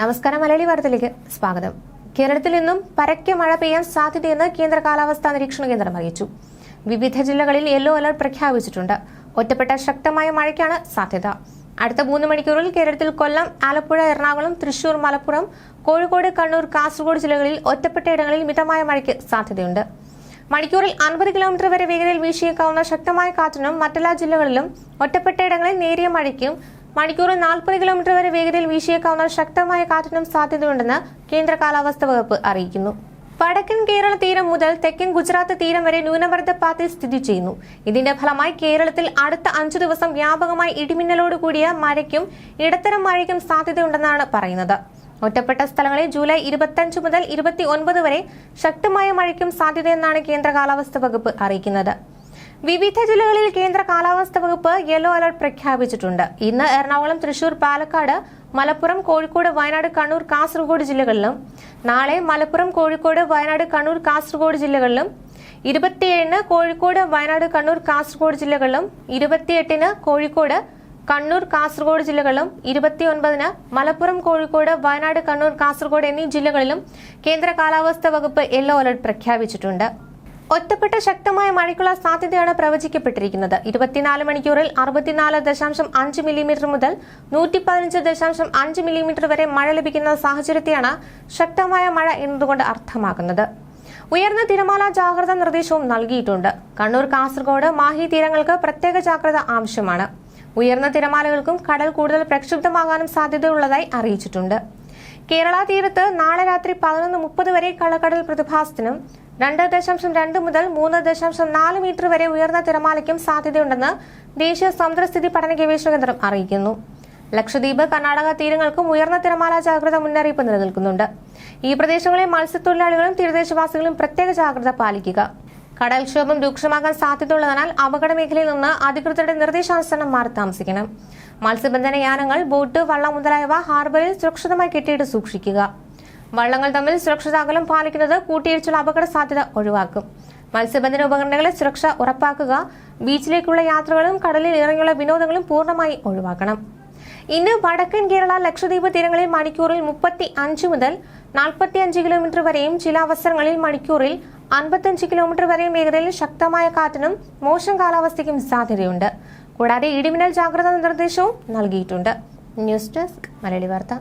നമസ്കാരം മലയാളി വാർത്തയിലേക്ക് സ്വാഗതം. കേരളത്തിൽ നിന്നും പരക്കെ മഴ പെയ്യാൻ സാധ്യതയെന്ന് കേന്ദ്ര കാലാവസ്ഥാ നിരീക്ഷണ കേന്ദ്രം അറിയിച്ചു. വിവിധ ജില്ലകളിൽ യെല്ലോ അലർട്ട് പ്രഖ്യാപിച്ചിട്ടുണ്ട്. ഒറ്റപ്പെട്ട ശക്തമായ മഴയ്ക്കാണ് സാധ്യത. അടുത്ത മൂന്ന് മണിക്കൂറിൽ കേരളത്തിൽ കൊല്ലം ആലപ്പുഴ എറണാകുളം തൃശൂർ മലപ്പുറം കോഴിക്കോട് കണ്ണൂർ കാസർഗോഡ് ജില്ലകളിൽ ഒറ്റപ്പെട്ട ഇടങ്ങളിൽ മിതമായ മഴയ്ക്ക് സാധ്യതയുണ്ട്. മണിക്കൂറിൽ അൻപത് കിലോമീറ്റർ വരെ വേഗതയിൽ വീശിയേക്കാവുന്ന ശക്തമായ കാറ്റിനും മറ്റെല്ലാ ജില്ലകളിലും ഒറ്റപ്പെട്ടയിടങ്ങളിൽ നേരിയ മഴയ്ക്കും മണിക്കൂറിൽ നാൽപ്പത് കിലോമീറ്റർ വരെ വേഗതയിൽ വീശിയേക്കാവുന്ന ശക്തമായ കാറ്റിനും സാധ്യതയുണ്ടെന്ന് കേന്ദ്ര കാലാവസ്ഥാ വകുപ്പ് അറിയിക്കുന്നു. വടക്കൻ കേരള തീരം മുതൽ തെക്കൻ ഗുജറാത്ത് തീരം വരെ ന്യൂനമർദ്ദ പാത്തിൽ സ്ഥിതി ചെയ്യുന്നു. ഇതിന്റെ ഫലമായി കേരളത്തിൽ അടുത്ത അഞ്ചു ദിവസം വ്യാപകമായി ഇടിമിന്നലോട് കൂടിയ മഴയ്ക്കും ഇടത്തരം മഴയ്ക്കും സാധ്യതയുണ്ടെന്നാണ് പറയുന്നത്. ഒറ്റപ്പെട്ട സ്ഥലങ്ങളിൽ ജൂലൈ ഇരുപത്തഞ്ച് മുതൽ ഇരുപത്തി ഒൻപത് വരെ ശക്തമായ മഴയ്ക്കും സാധ്യതയെന്നാണ് കേന്ദ്ര കാലാവസ്ഥാ വകുപ്പ് അറിയിക്കുന്നത്. വിവിധ ജില്ലകളിൽ കേന്ദ്ര കാലാവസ്ഥാ വകുപ്പ് യെല്ലോ അലർട്ട് പ്രഖ്യാപിച്ചിട്ടുണ്ട്. ഇന്ന് എറണാകുളം തൃശൂർ പാലക്കാട് മലപ്പുറം കോഴിക്കോട് വയനാട് കണ്ണൂർ കാസർഗോഡ് ജില്ലകളിലും നാളെ മലപ്പുറം കോഴിക്കോട് വയനാട് കണ്ണൂർ കാസർഗോഡ് ജില്ലകളിലും ഇരുപത്തിയേഴിന് കോഴിക്കോട് വയനാട് കണ്ണൂർ കാസർഗോഡ് ജില്ലകളിലും ഇരുപത്തിയെട്ടിന് കോഴിക്കോട് കണ്ണൂർ കാസർഗോഡ് ജില്ലകളിലും ഇരുപത്തിയൊൻപതിന് മലപ്പുറം കോഴിക്കോട് വയനാട് കണ്ണൂർ കാസർഗോഡ് എന്നീ ജില്ലകളിലും കേന്ദ്ര കാലാവസ്ഥാ വകുപ്പ് യെല്ലോ അലർട്ട് പ്രഖ്യാപിച്ചിട്ടുണ്ട്. ഒറ്റപ്പെട്ട ശക്തമായ മഴയ്ക്കുള്ള സാധ്യതയാണ് പ്രവചിക്കപ്പെട്ടിരിക്കുന്നത്. ഇരുപത്തിനാല് മണിക്കൂറിൽ അറുപത്തിനാല് ദശാംശം അഞ്ച് മില്ലിമീറ്റർ മുതൽ നൂറ്റി പതിനഞ്ച് ദശാംശം അഞ്ച് മില്ലിമീറ്റർ വരെ മഴ ലഭിക്കുന്ന സാഹചര്യത്തെയാണ് ശക്തമായ മഴ എന്നതുകൊണ്ട് അർത്ഥമാക്കുന്നത്. ഉയർന്ന തിരമാല ജാഗ്രതാ നിർദ്ദേശവും നൽകിയിട്ടുണ്ട്. കണ്ണൂർ കാസർഗോഡ് മാഹി തീരങ്ങൾക്ക് പ്രത്യേക ജാഗ്രത ആവശ്യമാണ്. ഉയർന്ന തിരമാലകൾക്കും കടൽ കൂടുതൽ പ്രക്ഷുബ്ധമാകാനും സാധ്യതയുള്ളതായി അറിയിച്ചിട്ടുണ്ട്. കേരള തീരത്ത് നാളെ രാത്രി പതിനൊന്ന് മുപ്പത് വരെ കള്ളക്കടൽ പ്രതിഭാസത്തിനും രണ്ട് ദശാംശം രണ്ട് മുതൽ മൂന്ന് ദശാംശം നാല് മീറ്റർ വരെ ഉയർന്ന തിരമാലയ്ക്കും സാധ്യതയുണ്ടെന്ന് ദേശീയ സമുദ്രസ്ഥിതി പഠന ഗവേഷണ കേന്ദ്രം അറിയിക്കുന്നു. ലക്ഷദ്വീപ് കർണാടക തീരങ്ങൾക്കും ഉയർന്ന തിരമാല ജാഗ്രത മുന്നറിയിപ്പ് നിലനിൽക്കുന്നുണ്ട്. ഈ പ്രദേശങ്ങളിലെ മത്സ്യത്തൊഴിലാളികളും തീരദേശവാസികളും പ്രത്യേക ജാഗ്രത പാലിക്കുക. കടൽക്ഷോഭം രൂക്ഷമാകാൻ സാധ്യതയുള്ളതിനാൽ അപകട മേഖലയിൽ നിന്ന് അധികൃതരുടെ നിർദ്ദേശാനുസരണം മാറി താമസിക്കണം. മത്സ്യബന്ധന യാനങ്ങൾ ബോട്ട് വള്ളം മുതലായവ ഹാർബറിൽ സുരക്ഷിതമായി കെട്ടിയിട്ട് സൂക്ഷിക്കുക. വള്ളങ്ങൾ തമ്മിൽ സുരക്ഷിത അകലം പാലിക്കുന്നത് കൂട്ടിയിടിച്ചുള്ള അപകട സാധ്യത ഒഴിവാക്കും. മത്സ്യബന്ധന ഉപകരണങ്ങളെ സുരക്ഷ ഉറപ്പാക്കുക. ബീച്ചിലേക്കുള്ള യാത്രകളും കടലിൽ ഇറങ്ങിയുള്ള വിനോദങ്ങളും പൂർണമായി ഒഴിവാക്കണം. ഇന്ന് വടക്കൻ കേരള ലക്ഷദ്വീപ് തീരങ്ങളിൽ മണിക്കൂറിൽ മുപ്പത്തി അഞ്ച് മുതൽ നാൽപ്പത്തി അഞ്ച് കിലോമീറ്റർ വരെയും ചില അവസരങ്ങളിൽ മണിക്കൂറിൽ അൻപത്തഞ്ച് കിലോമീറ്റർ വരെ മേഖലയിൽ ശക്തമായ കാറ്റിനും മോശം കാലാവസ്ഥയ്ക്കും സാധ്യതയുണ്ട്. കൂടാതെ ഇടിമിന്നൽ ജാഗ്രതാ നിർദ്ദേശവും നൽകിയിട്ടുണ്ട്. ന്യൂസ് ഡെസ്ക് മലയാളി വാർത്ത.